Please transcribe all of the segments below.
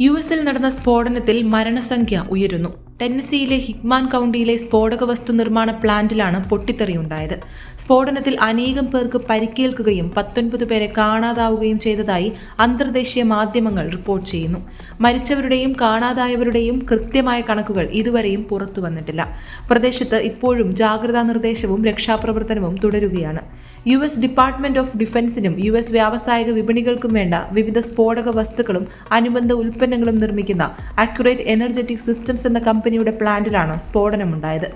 U എസിൽ നടന്ന സ്ഫോടനത്തിൽ മരണസംഖ്യ ഉയരുന്നു ടെന്നസിയിലെ ഹിഗ്മാൻ കൗണ്ടിയിലെ സ്ഫോടക വസ്തു നിർമ്മാണ പ്ലാന്റിലാണ് പൊട്ടിത്തെറിയുണ്ടായത് സ്ഫോടനത്തിൽ അനേകം പേർക്ക് പരിക്കേൽക്കുകയും പത്തൊൻപത് പേരെ കാണാതാവുകയും ചെയ്തതായി അന്തർദേശീയ മാധ്യമങ്ങൾ റിപ്പോർട്ട് ചെയ്യുന്നു. മരിച്ചവരുടെയും കാണാതായവരുടെയും കൃത്യമായ കണക്കുകൾ ഇതുവരെയും പുറത്തു വന്നിട്ടില്ല. പ്രദേശത്ത് ഇപ്പോഴും ജാഗ്രതാ നിർദ്ദേശവും രക്ഷാപ്രവർത്തനവും തുടരുകയാണ്. യു എസ് ഡിപ്പാർട്ട്മെന്റ് ഓഫ് ഡിഫൻസിനും യു എസ് വ്യാവസായിക വിപണികൾക്കും വേണ്ട വിവിധ സ്ഫോടക വസ്തുക്കളും അനുബന്ധ ഉൽപ്പന്നങ്ങളും നിർമ്മിക്കുന്ന അക്യുറേറ്റ് എനർജറ്റിക് സിസ്റ്റംസ് എന്ന കമ്പനിയുടെ പ്ലാന്റിലാണ് സ്ഫോടനമുണ്ടായത്.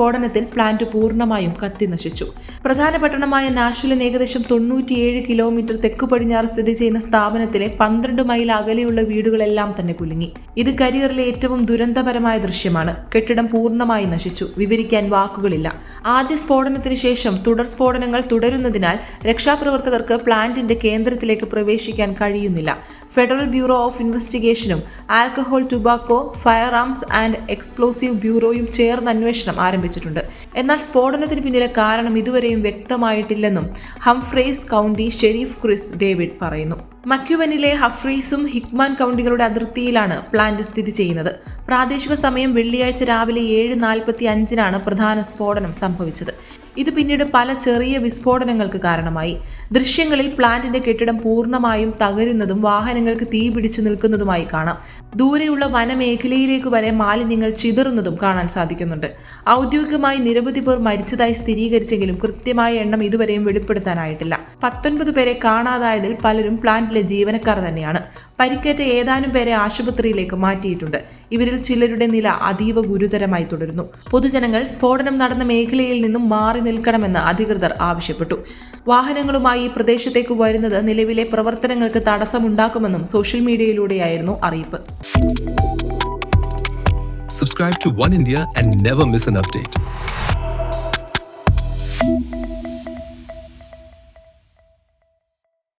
സ്ഫോടനത്തിൽ പ്ലാന്റ് പൂർണമായും കത്തിനശിച്ചു പ്രധാന പട്ടണമായ നാഷ്വിലിന് ഏകദേശം തൊണ്ണൂറ്റിയേഴ് കിലോമീറ്റർ തെക്കു പടിഞ്ഞാറ് സ്ഥിതി ചെയ്യുന്ന സ്ഥാപനത്തിലെ പന്ത്രണ്ട് മൈൽ അകലെയുള്ള വീടുകളെല്ലാം തന്നെ കുലുങ്ങി. ഇത് കരിയറിലെ ഏറ്റവും ദുരന്തപരമായ ദൃശ്യമാണ്. കെട്ടിടം പൂർണമായി നശിച്ചു. വിവരിക്കാൻ വാക്കുകളില്ല. ആദ്യ സ്ഫോടനത്തിന് ശേഷം തുടർ സ്ഫോടനങ്ങൾ തുടരുന്നതിനാൽ രക്ഷാപ്രവർത്തകർക്ക് പ്ലാന്റിന്റെ കേന്ദ്രത്തിലേക്ക് പ്രവേശിക്കാൻ കഴിയുന്നില്ല. Federal bureau of ഇൻവെസ്റ്റിഗേഷനും alcohol tobacco fire arms and explosive ബ്യൂറോയും ചേർന്ന് അന്വേഷണം ആരംഭിച്ചിട്ടുണ്ട് എന്നാൽ സ്ഫോടനത്തിന് പിന്നിലെ കാരണം ഇതുവരെയും വ്യക്തമായിട്ടില്ലെന്നും Humphreys county sheriff Chris David പറയുന്നു. മക്യുവനിലെ ഹഫ്രീസും ഹിക്മാൻ കൗണ്ടികളുടെ അതിർത്തിയിലാണ് പ്ലാന്റ് സ്ഥിതി ചെയ്യുന്നത്. പ്രാദേശിക സമയം വെള്ളിയാഴ്ച രാവിലെ ഏഴ് നാൽപ്പത്തി അഞ്ചിനാണ് പ്രധാന സ്ഫോടനം സംഭവിച്ചത്. ഇത് പിന്നീട് പല ചെറിയ വിസ്ഫോടനങ്ങൾക്ക് കാരണമായി. ദൃശ്യങ്ങളിൽ പ്ലാന്റിന്റെ കെട്ടിടം പൂർണമായും തകരുന്നതും വാഹനങ്ങൾക്ക് തീ പിടിച്ചു നിൽക്കുന്നതുമായി കാണാം. ദൂരെയുള്ള വനമേഖലയിലേക്ക് വരെ മാലിന്യങ്ങൾ ചിതറുന്നതും കാണാൻ സാധിക്കുന്നുണ്ട്. ഔദ്യോഗികമായി നിരവധി പേർ മരിച്ചതായി സ്ഥിരീകരിച്ചെങ്കിലും കൃത്യമായ എണ്ണം ഇതുവരെയും വെളിപ്പെടുത്താനായിട്ടില്ല. പത്തൊൻപത് പേരെ കാണാതായതിൽ പലരും പ്ലാന്റിലെ ജീവനക്കാർ തന്നെയാണ്. പരിക്കേറ്റ ഏതാനും പേരെ ആശുപത്രിയിലേക്ക് മാറ്റിയിട്ടുണ്ട്. ഇവരിൽ ചിലരുടെ നില അതീവ ഗുരുതരമായി തുടരുന്നു. പൊതുജനങ്ങൾ സ്ഫോടനം നടന്ന മേഖലയിൽ നിന്നും മാറി നിൽക്കണമെന്ന് അധികൃതർ ആവശ്യപ്പെട്ടു. വാഹനങ്ങളുമായി ഈ പ്രദേശത്തേക്ക് വരുന്നത് നിലവിലെ പ്രവർത്തനങ്ങൾക്ക് തടസ്സമുണ്ടാക്കുമെന്നും സോഷ്യൽ മീഡിയയിലൂടെയായിരുന്നു അറിയിപ്പ്. Subscribe to One India and never miss an update.